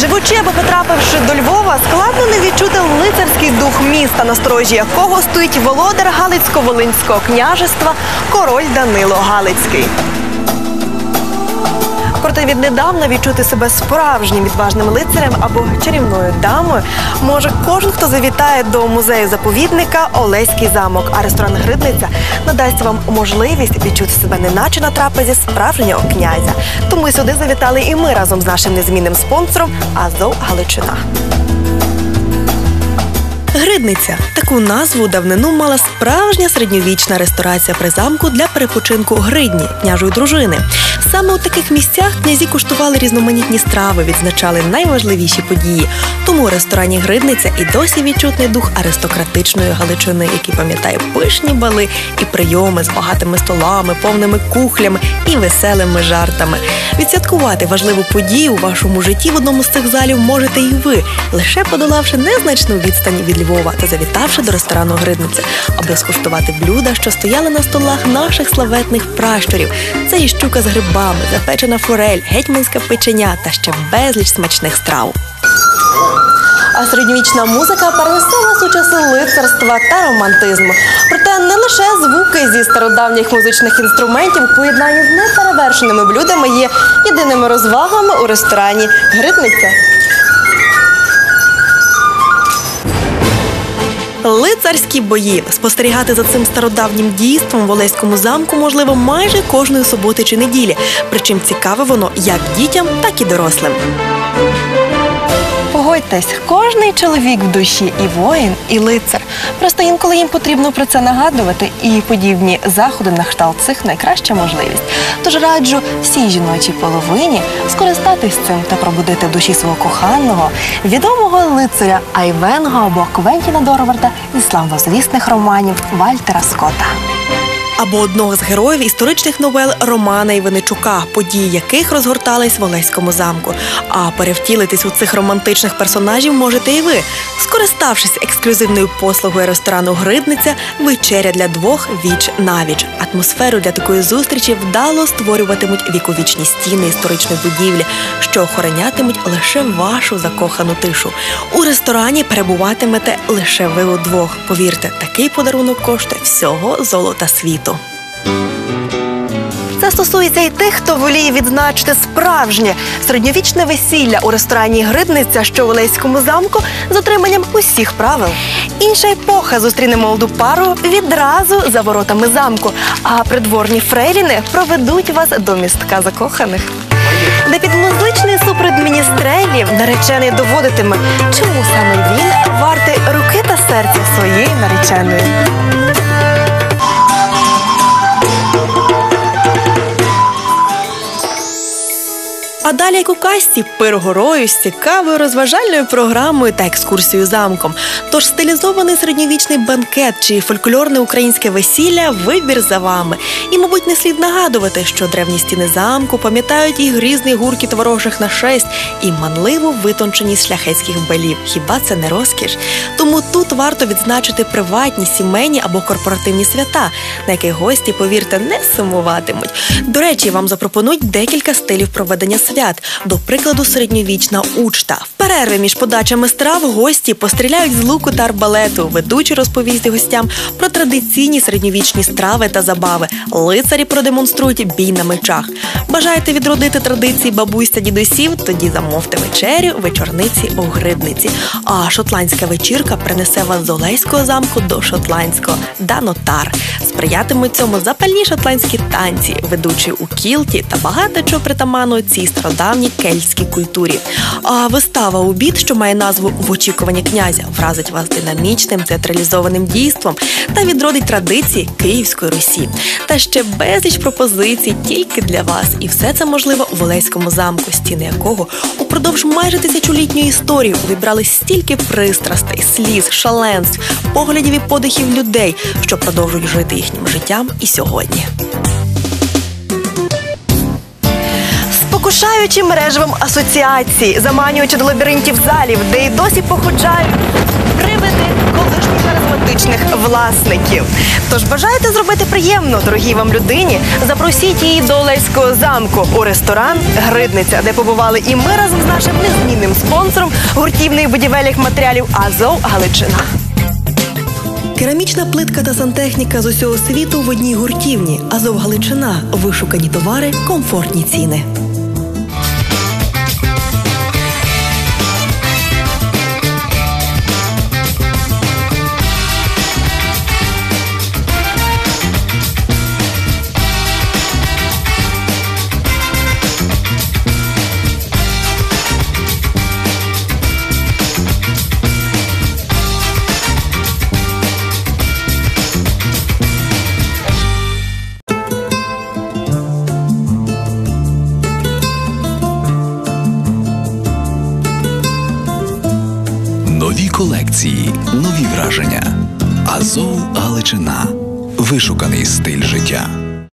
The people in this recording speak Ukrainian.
Живучи або потрапивши до Львова, складно не відчути лицарський дух міста, на сторожі якого стоїть володар Галицько-Волинського княжества, король Данило Галицький. Проте віднедавна відчути себе справжнім відважним лицарем або чарівною дамою може кожен, хто завітає до музею заповідника Олеський замок. А ресторан Гридниця надасть вам можливість відчути себе неначе на трапезі справжнього князя. Тому сюди завітали і ми разом з нашим незмінним спонсором Азов Галичина. Гридниця таку назву давнину мала справжня середньовічна ресторація при замку для перепочинку гридні княжої дружини. Саме у таких місцях князі куштували різноманітні страви, відзначали найважливіші події. Тому у ресторані Гридниця і досі відчутний дух аристократичної Галичини, який пам'ятає пишні бали і прийоми з багатими столами, повними кухлями і веселими жартами. Відсвяткувати важливу подію у вашому житті в одному з цих залів можете і ви, лише подолавши незначну відстань від Львова та завітавши до ресторану Гридниця, аби скуштувати блюда, що стояли на столах наших славетних пращурів. Це і щука з грибами, запечена форель, гетьманська печеня та ще безліч смачних страв. А середньовічна музика перенесе вас у часи лицарства та романтизму. Проте не лише звуки зі стародавніх музичних інструментів в поєднанні з неперевершеними блюдами є єдиними розвагами у ресторані Гридниця. Лицарські бої спостерігати за цим стародавнім дійством в Олеському замку можливо майже кожної суботи чи неділі. Причим цікаве воно як дітям, так і дорослим. Погодьтесь, кожний чоловік в душі і воїн, і лицар. Просто інколи їм потрібно про це нагадувати, і подібні заходи на кшталт цих найкраща можливість. Тож раджу всій жіночій половині скористатись цим та пробудити в душі свого коханого, відомого лицаря Айвенга або Квентіна Дорварда із славнозвісних романів Вальтера Скотта або одного з героїв історичних новел Романа Іваничука, події яких розгортались в Олеському замку. А перевтілитись у цих романтичних персонажів можете і ви, скориставшись ексклюзивною послугою ресторану Гридниця, вечеря для двох віч навіч. Атмосферу для такої зустрічі вдало створюватимуть віковічні стіни історичної будівлі, що охоронятимуть лише вашу закохану тишу. У ресторані перебуватимете лише ви удвох. Повірте, такий подарунок коштує всього золота світу. Це стосується і тих, хто воліє відзначити справжнє середньовічне весілля у ресторані Гридниця, що в Олеському замку, з отриманням усіх правил. Інша епоха зустріне молоду пару відразу за воротами замку, а придворні фрейліни проведуть вас до містка закоханих. Де під музичний супровід міністрелів наречений доводитиме, чому саме він вартий руки та серця своєї нареченої. А далі, як у касті, пир з цікавою розважальною програмою та екскурсією замком. Тож стилізований середньовічний банкет чи фольклорне українське весілля вибір за вами. І, мабуть, не слід нагадувати, що древні стіни замку пам'ятають і грізний гуркіт ворожих нашесть, і манливу витонченість шляхетських белів. Хіба це не розкіш? Тому тут варто відзначити приватні, сімейні або корпоративні свята, на яких гості, повірте, не сумуватимуть. До речі, вам запропонують декілька стилів проведення свят, до прикладу, середньовічна учта. В перерви між подачами страв гості постріляють з луку та арбалету. Ведучі розповість гостям про традиційні середньовічні страви та забави. Лицарі продемонструють бій на мечах. Бажаєте відродити традиції бабусь та дідусів? Тоді замовте вечерю вечорниці у гридниці. А шотландська вечірка принесе вас з Олеського замку до шотландського Данотар. Сприятимуть цьому запальні шотландські танці, ведучі у кілті та багато чого притаманно цій стародавній кельтській культурі. А вистава обід, що має назву в очікуванні князя, вразить вас динамічним театралізованим дійством та відродить традиції Київської Русі. Та ще безліч пропозицій тільки для вас. І все це можливо в Олеському замку, стіни якого упродовж майже тисячолітньої історії увібрали стільки пристрастей, сліз, шаленств, поглядів і подихів людей, що продовжують жити їхнім життям і сьогодні. Спокушаючи мережевим асоціації, заманюючи до лабіринтів залів, де й досі походжають привиди, коли затишних харизматичних власників. Тож бажаєте зробити приємно дорогій вам людині? Запросіть її до Олеського замку у ресторан Гридниця, де побували і ми разом з нашим незмінним спонсором гуртівних будівельних матеріалів Азов Галичина. Керамічна плитка та сантехніка з усього світу в одній гуртівні. Азов Галичина. Вишукані товари, комфортні ціни. Колекції, нові враження. Азов Галичина. Вишуканий стиль життя.